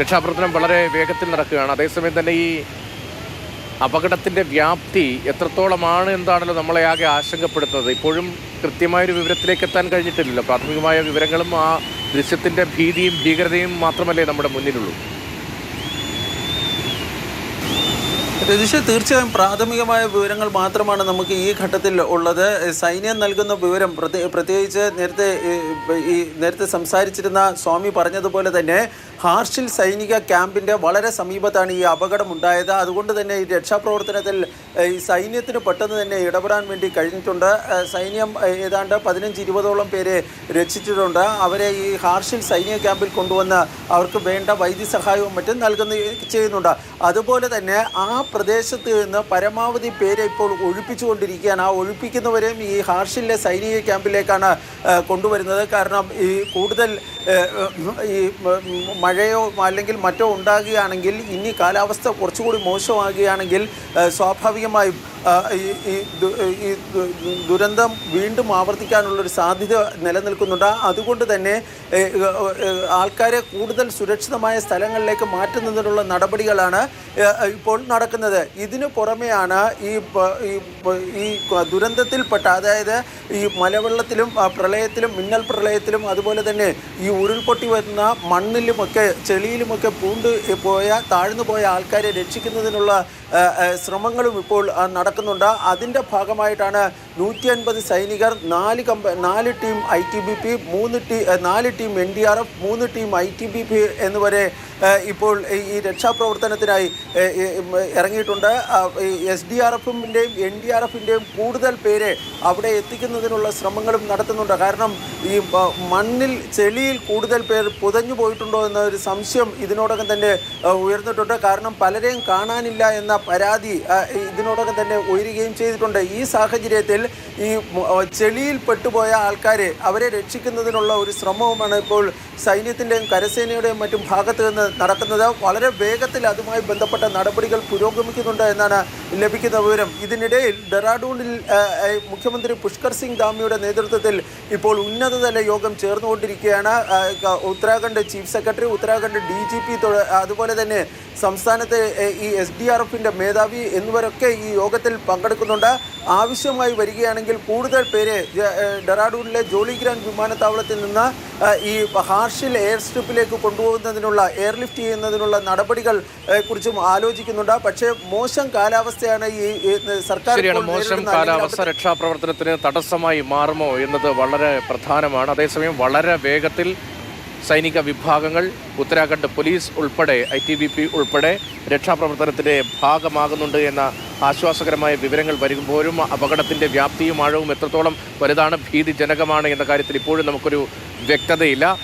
രക്ഷാപ്രവർത്തനം വളരെ വേഗത്തിൽ നടക്കുകയാണ്. അതേസമയം തന്നെ ഈ അപകടത്തിന്റെ വ്യാപ്തി എത്രത്തോളമാണ് എന്താണല്ലോ നമ്മളെ ആകെ ആശങ്കപ്പെടുത്തുന്നത്. ഇപ്പോഴും കൃത്യമായൊരു വിവരത്തിലേക്ക് എത്താൻ കഴിഞ്ഞിട്ടില്ലല്ലോ. പ്രാഥമികമായ വിവരങ്ങളും ആ ദൃശ്യത്തിന്റെ ഭീതിയും ഭീകരതയും മാത്രമല്ലേ നമ്മുടെ മുന്നിലുള്ളൂ. രതീഷ് തീർച്ചയായും പ്രാഥമികമായ വിവരങ്ങൾ മാത്രമാണ് നമുക്ക് ഈ ഘട്ടത്തിൽ ഉള്ളത്. സൈന്യം നൽകുന്ന വിവരം പ്രത്യേക പ്രത്യേകിച്ച് നേരത്തെ ഈ നേരത്തെ സംസാരിച്ചിരുന്ന സ്വാമി പറഞ്ഞതുപോലെ തന്നെ ഹാർഷിൽ സൈനിക ക്യാമ്പിന്റെ വളരെ സമീപത്താണ് ഈ അപകടം ഉണ്ടായത് അതുകൊണ്ട് തന്നെ ഈ രക്ഷാപ്രവർത്തനത്തിൽ ഈ സൈന്യത്തിന് പെട്ടെന്ന് തന്നെ ഇടപെടാൻ വേണ്ടി കഴിഞ്ഞിട്ടുണ്ട്. സൈന്യം ഏതാണ്ട് പതിനഞ്ച് ഇരുപതോളം പേരെ രക്ഷിച്ചിട്ടുണ്ട്. അവരെ ഈ ഹാർഷിൽ സൈനിക ക്യാമ്പിൽ കൊണ്ടുവന്ന് അവർക്ക് വേണ്ട വൈദ്യസഹായവും മറ്റും നൽകുന്ന ചെയ്യുന്നുണ്ട്. അതുപോലെ തന്നെ ആ പ്രദേശത്ത് നിന്ന് പരമാവധി പേരെ ഇപ്പോൾ ഒഴിപ്പിച്ചുകൊണ്ടിരിക്കുകയാണ്. ആ ഒഴിപ്പിക്കുന്നവരെയും ഈ ഹാർഷിലെ സൈനിക ക്യാമ്പിലേക്കാണ് കൊണ്ടുവരുന്നത്. കാരണം ഈ കൂടുതൽ ഈ മഴയോ അല്ലെങ്കിൽ മറ്റോ ഉണ്ടാകുകയാണെങ്കിൽ ഇനി കാലാവസ്ഥ കുറച്ചുകൂടി മോശമാകുകയാണെങ്കിൽ സ്വാഭാവികമായും ഈ ദുരന്തം വീണ്ടും ആവർത്തിക്കാനുള്ളൊരു സാധ്യത നിലനിൽക്കുന്നുണ്ട്. അതുകൊണ്ട് തന്നെ ആൾക്കാരെ കൂടുതൽ സുരക്ഷിതമായ സ്ഥലങ്ങളിലേക്ക് മാറ്റുന്നതിനുള്ള നടപടികളാണ് ഇപ്പോൾ നടക്കുന്നത്. ഇതിനു പുറമെയാണ് ഈ ഈ ദുരന്തത്തിൽപ്പെട്ട അതായത് ഈ മലവെള്ളത്തിലും പ്രളയത്തിലും മിന്നൽ പ്രളയത്തിലും അതുപോലെ തന്നെ ഈ ഉരുൾപൊട്ടി വരുന്ന മണ്ണിലുമൊക്കെ ചെളിയിലുമൊക്കെ പൂണ്ട് പോയ താഴ്ന്നു പോയ ആൾക്കാരെ രക്ഷിക്കുന്നതിനുള്ള ശ്രമങ്ങളും ഇപ്പോൾ നടക്കുന്നുണ്ട്. അതിന്റെ ഭാഗമായിട്ടാണ് നൂറ്റി അൻപത് സൈനികർ നാല് കമ്പ നാല് team I T B P മൂന്ന് ടീ നാല് team N D R F മൂന്ന് team I T B P എന്നിവരെ ഇപ്പോൾ ഈ- രക്ഷാപ്രവർത്തനത്തിനായി ഇറങ്ങിയിട്ടുണ്ട്. എസ് ഡി ആർ എഫിന്റെയും എൻ ഡി ആർ എഫിന്റെയും കൂടുതൽ പേരെ അവിടെ എത്തിക്കുന്നതിനുള്ള ശ്രമങ്ങളും നടത്തുന്നുണ്ട്. കാരണം ഈ മണ്ണിൽ ചെളിയിൽ കൂടുതൽ പേർ പുതഞ്ഞു പോയിട്ടുണ്ടോ എന്നൊരു സംശയം ഇതിനോടകം തന്നെ ഉയർന്നിട്ടുണ്ട്. കാരണം പലരെയും കാണാനില്ല എന്ന പരാതി ഇതിനോടകം തന്നെ ഉയരുകയും ചെയ്തിട്ടുണ്ട്. ഈ സാഹചര്യത്തിൽ ഈ ചെളിയിൽ പെട്ടുപോയ ആൾക്കാരെ അവരെ രക്ഷിക്കുന്നതിനുള്ള ഒരു ശ്രമവുമാണ് ഇപ്പോൾ സൈന്യത്തിന്റെയും കരസേനയുടെയും മറ്റും ഭാഗത്ത് നിന്ന് നടക്കുന്നത്. വളരെ വേഗത്തിൽ അതുമായി ബന്ധപ്പെട്ട നടപടികൾ പുരോഗമിക്കുന്നുണ്ട് എന്നാണ് ലഭിക്കുന്ന വിവരം. ഇതിനിടയിൽ ഡെറാഡൂണിൽ മുഖ്യമന്ത്രി പുഷ്കർ സിംഗ് ധാമിയുടെ നേതൃത്വത്തിൽ ഇപ്പോൾ ഉന്നതതല യോഗം ചേർന്നുകൊണ്ടിരിക്കുകയാണ്. Uttarakhand chief secretary Uttarakhand D G P അതുപോലെ തന്നെ സംസ്ഥാനത്തെ ഈ എസ് ഡി ആർ എഫിന്റെ മേധാവി എന്നിവരൊക്കെ ഈ യോഗത്തിൽ പങ്കെടുക്കുന്നുണ്ട്. ആവശ്യമായി വരികയാണെങ്കിൽ കൂടുതൽ പേര് ഡെറാഡൂണിലെ ജോളി ഗ്രാൻഡ് വിമാനത്താവളത്തിൽ നിന്ന് ഈ ഹാർഷിൽ എയർ സ്ട്രിപ്പിലേക്ക് കൊണ്ടുപോകുന്നതിനുള്ള എയർലിഫ്റ്റ് ചെയ്യുന്നതിനുള്ള നടപടികൾ കുറിച്ചും ആലോചിക്കുന്നുണ്ട്. പക്ഷേ മോശം കാലാവസ്ഥയാണ് ഈ സർക്കാർ മോശം കാലാവസ്ഥ രക്ഷാപ്രവർത്തനത്തിന് തടസ്സമായി മാറുമോ എന്നത് വളരെ പ്രധാനമാണ്. അതേസമയം വളരെ വേഗത്തിൽ സൈനിക വിഭാഗങ്ങൾ ഉത്തരാഖണ്ഡ് പോലീസ് ഉൾപ്പെടെ ഐ ടി ബി പി ഉൾപ്പെടെ രക്ഷാപ്രവർത്തനത്തിന്റെ ഭാഗമാകുന്നുണ്ട് എന്ന ആശ്വാസകരമായ വിവരങ്ങൾ വരുമ്പോഴും അപകടത്തിന്റെ വ്യാപ്തിയും ആഴവും എത്രത്തോളം വലുതാണ് ഭീതിജനകമാണ് എന്ന കാര്യത്തിൽ ഇപ്പോഴും നമുക്കൊരു വ്യക്തതയില്ല.